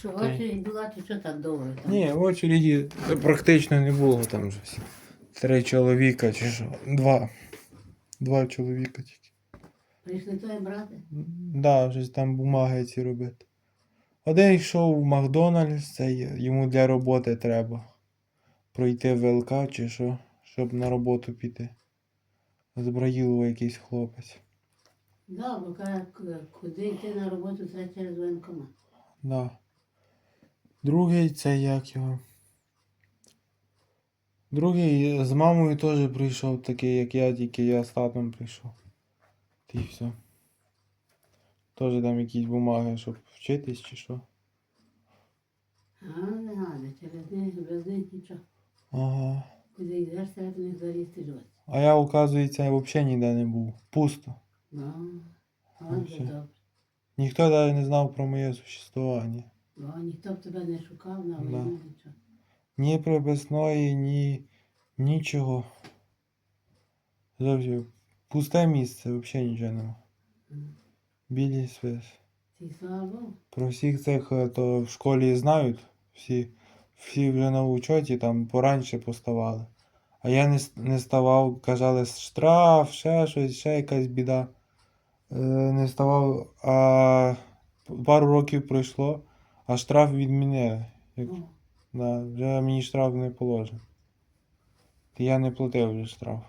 Що очередь була, чи що так довго там? Ні, в очереді практично не було там щось. Три чоловіка чи що. Два. Два чоловіка тільки. Прийшли твої брати? Да, щось там бумаги ці робити. Один йшов в Макдональдс, це йому для роботи треба пройти ВЛК чи що, щоб на роботу піти. З Браїлова якийсь хлопець. Да, бо куди йти на роботу, це через воєнкомат. Да. Другий це як його. Другий з мамою теж прийшов такий, як я, тільки я з татом прийшов. Й все. Теж там якісь бумаги, щоб вчитись чи що. А, не надо, через них без них нічого. Ага. Куди йдеш, серед них залізти живеться. А я, оказується, взагалі ніде не був. Пусто. Ну, а добре. Ніхто навіть не знав про моє существування. Бо ніхто б тебе не шукав на Да. нічого. Ні приписної, ні нічого. Зовсім пусте місце, взагалі нічого нема. Білі свис. Ці слава Богу. Про всіх цих е, то в школі знають. Всі, всі вже на учоті там пораньше поставали. А я не, с- не ставав, казали, штраф, ще щось, ще якась біда. Е, не ставав, а пару років пройшло, а штраф відмінили. Як, да, вже мені штраф не положено. Я не платив вже штраф.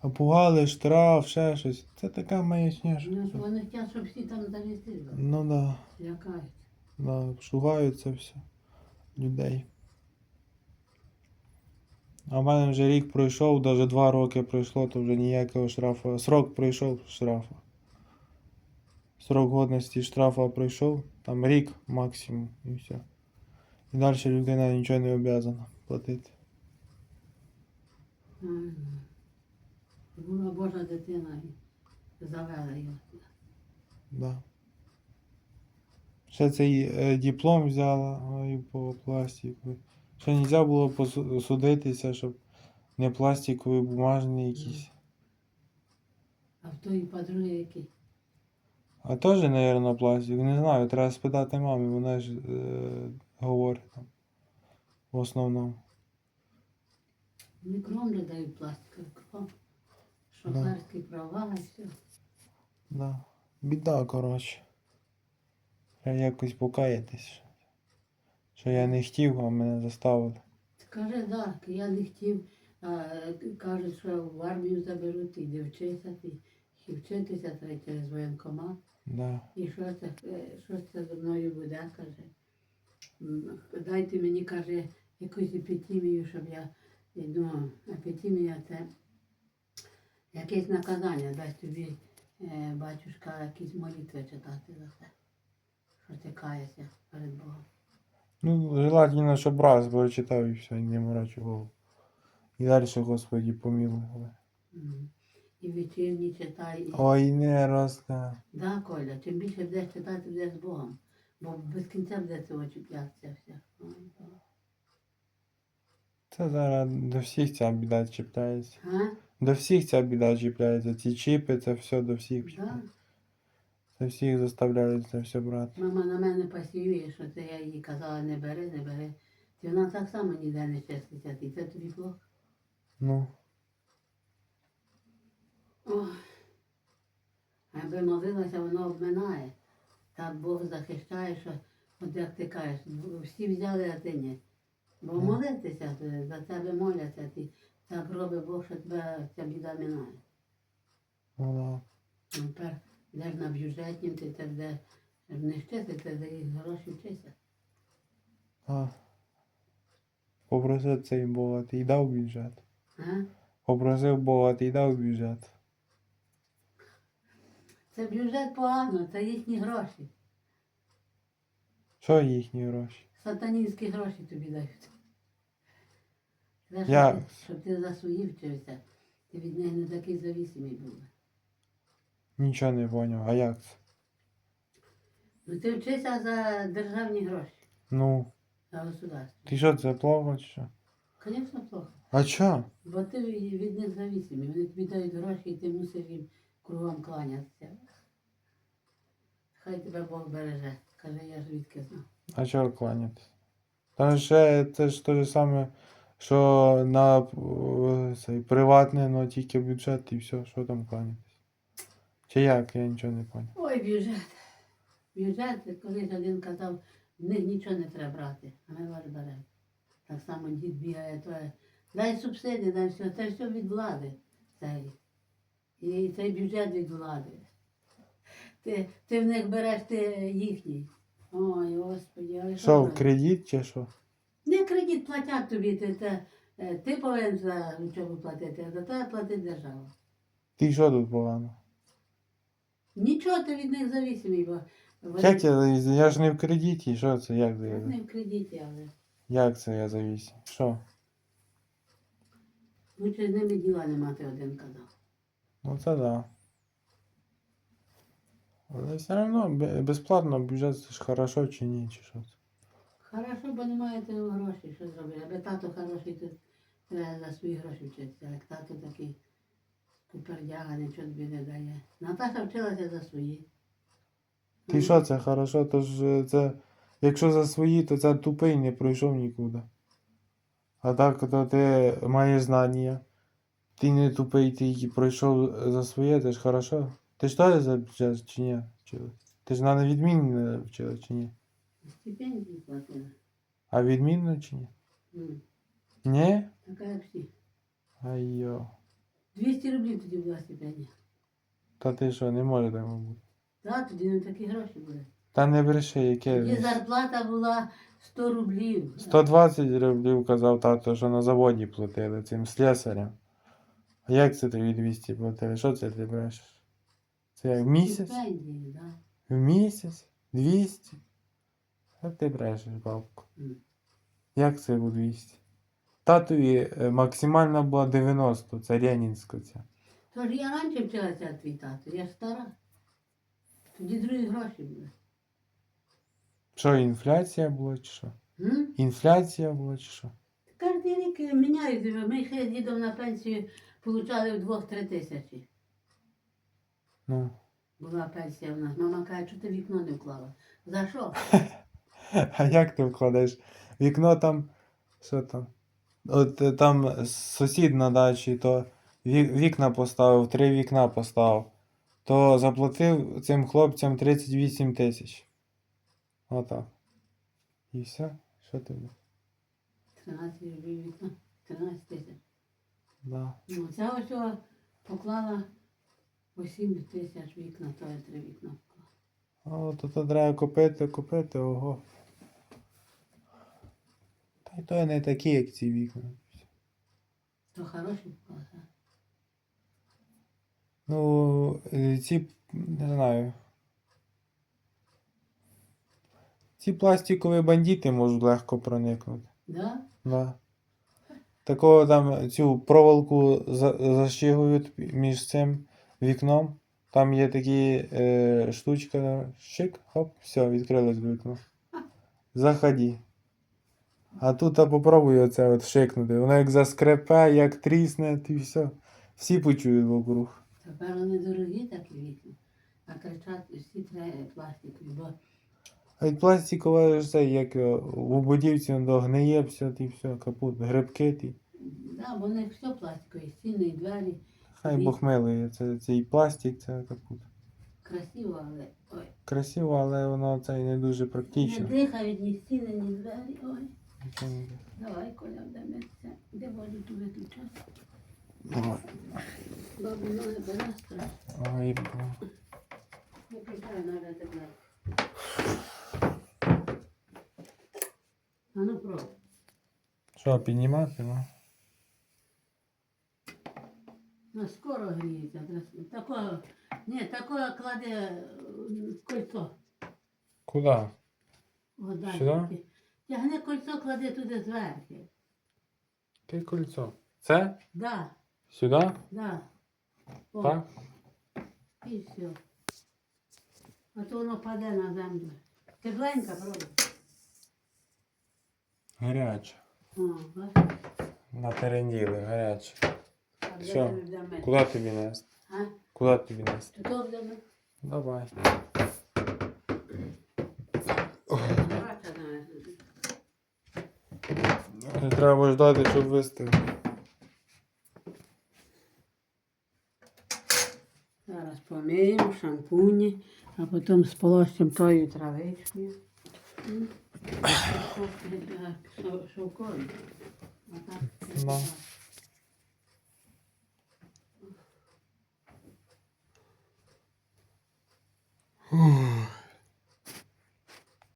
А пугали, штраф, ще щось. Це така маячня. що- Ну, вони хочуть, щоб всі там живуть. Ну да. Лякають. Да, шугають це все людей. А в мене вже рік пройшов, навіть два роки пройшло, то вже ніякого штрафу. Срок пройшов штрафу. Срок годності штрафа пройшов, там рік максимум і все. І далі людина нічого не обов'язана платити. Була Божа дитина і завела його. Да. Ще цей е, диплом взяла ой, по пластику. Ще не можна було посу- судитися, щоб не пластикові бумажні якісь. А в тої подруги який? А теж, мабуть, пластик. Не знаю, треба спитати мамі, вона ж е, говорить там. В основному. Мікром Не дають пластиковий кром. Шоферські права і все. Да. Біда, коротше. Треба якось покаятись. Що я не хотів, а мене заставили. Скажи, так, я не хотів, а, кажуть, що в армію заберуть, вчися, ти і вчитися треба через воєнкомат. Да. І що це, е, що це зі мною буде, каже. Дайте мені, каже, якусь епітімію, щоб я ну, епітімія це якесь наказання, дасть тобі е, батюшка якісь молитви читати за це. Що ти каєшся перед Богом. Ну, желательно, щоб раз прочитав і все, не морочу голову. І далі, Господі, помилуй. М. І вечірні читай. І... Ой, не раз, да. Да, Коля, чим більше будеш читати, будеш з Богом. Бо без кінця буде цього чіплятися все. Це зараз до всіх ця біда чіпляється. А? До всіх ця біда чіпляється. Ці чіпи, це все до всіх Да. Це всіх заставляють це все брати. Мама на мене посіює, що це я їй казала, не бери, не бери. І вона так само ніде не чиститься, і це тобі плохо. Ну, Ой. Аби молилася, воно обминає. Так Бог захищає, що от як ти кажеш, всі взяли, а ти ні. Бо Ну. молитися, то за тебе моляться, ти так робить Бог, що тебе ця біда минає. ну да. Тепер йдеш на бюджетнім, ти це де не вчити, ти за їх гроші вчися. А. Попросив цей Бога, ти й дав бюджет. А? Попросив Бога, ти й дав бюджет. Це бюджет погано, це їхні гроші. Що їхні гроші? Сатанінські гроші тобі дають. Це, щоб, ти, щоб ти за свої вчився, ти від них не такий завісимий був. Нічого не поняв. А як це? Ну ти вчися за державні гроші, Ну, за государство. ти що, це плохо чи що? Звісно, плохо. А чо? Бо ти від від них завісимий. Вони тобі дають гроші і ти мусиш їм кругом кланятися. Хай тебе Бог береже. Каже, я звідки знав. А чого кланятись? Та ще це ж те ж саме, що на е, цей, приватне, ну тільки бюджет і все, що там кланятись. Чи як, я нічого не поняв. Ой, бюджет. Бюджет, колись один казав, в них нічого не треба брати, а ми вас беремо. Так само дід бігає, то дай субсидії, дай все, це все від влади. Цей. І цей бюджет від влади. Ти, ти в них береш ти їхній. Ой, Господи, ой, Що, в кредит чи що? Не кредит платять тобі, ти, ти, е, ти повинен за учобу платити, а за тебе платить держава. Ти що тут погано? Нічого ти від них зависимий, бо вони Як я завісив? Я ж не в кредиті, що це, як це я? не в кредиті, але Як це я завісив? Що? лучше з ними діла не мати, один казав. Ну це да. Але все одно безплатно бюджет це ж хорошо чи ні, чи що? Хорошо, бо не маєте грошей, що зробити. Аби тато хороший, то треба за свої гроші вчитися. Як тато такий купердяга, нічого тобі не дає. Наташа вчилася за свої. Ти що це хорошо, то ж е, це. Якщо за свої, то це тупий не пройшов нікуди. А так, то ти маєш знання. Ти не тупий, ти пройшов за своє, це ж хорошо. Ти ж теж за бюджет чи ні? Ти ж на відмінно вчила чи ні? Стипендії платила. А відмінно чи ні? М, Ні? Така як всі. Айо. 200 рублів тоді була стипендія. Та ти що, не може так бути. Так, тоді не такі гроші були. Та не бреши, Тоді яке. зарплата була 100 рублів. 120 рублів казав тато, що на заводі платили цим слесарям. А як це тобі 200 платили? Що це ти брешеш? Це як в місяць? Стипендії, да. В місяць? 200? Що ти брешеш, бабку? М. Як це у 200? Татові е, максимальна була 90, це Ленінська ця. Тож я раніше вчилася як твій тато, я стара. Тоді другі гроші були. Що, інфляція була чи що? М? Інфляція була чи що? Кожен рік міняють. Ми ще з дідом на пенсію получали вдвох-три тисячі. Ну. Була пенсія в нас. Мама каже, що ти вікно не вклала. За що? А як ти вкладеш? Вікно там. Що там? От е, там сусід на дачі, то вікна поставив, три вікна поставив. То заплатив цим хлопцям 38 тисяч. Отак. І все? Що тобі? 13 рублів вікно. 13 тисяч. Да. Ну, ця ось поклала по 7 тисяч вікна, то я три вікна вклала. О, то, то треба купити, купити, ого. Та й то не такі, як ці вікна. То хороші так. Ну, е, ці, не знаю. Ці пластикові бандити можуть легко проникнути. Да? Да. Такого там цю проволоку за, защігують між цим вікном. Там є такі е, штучка, щик, хоп, все, відкрилось вікно. Заходи. А тут а попробуй оце от шикнути. Воно як заскрепе, як трісне, і все. Всі почують вокруг. Тепер вони дорогі такі вікна. А кричать всі треба пластикові, А й пластикова це, як е, в будівці воно гниє, все, і все, капут, грибки ті. да, бо них все пластикові, стіни і двері. Хай. Бог милує, це, цей пластик, це капут. Красиво, але ой. Красиво, але воно це й не дуже Не практично. дихають ні стіни, ні двері. Ой. Не. Давай, Коля, вдаметься. Де воду ту виключати? Давай. Бабу ноги бере страшно. Ой, бо- А ну пробуй. Що, піднімати, ну? Ну, скоро гріється. Такого, ні, такого кладе е, в кольцо. Куди? Вода. Сюди? Тягне кольцо, кладе туди зверху. Яке кольцо? Це? Да, Сюди? да. О, Так? І все. А то воно паде на землю. Тепленька, правда? Гаряче. Ага. Натеренділи, гаряче. Все. Куди тобі нести? А? Куди тобі нести? Ти мене? Давай. Давай, Треба ждати, щоб вистигли. Зараз помиємо шампуні, а потім сполосимо тою травичкою. Так, шов-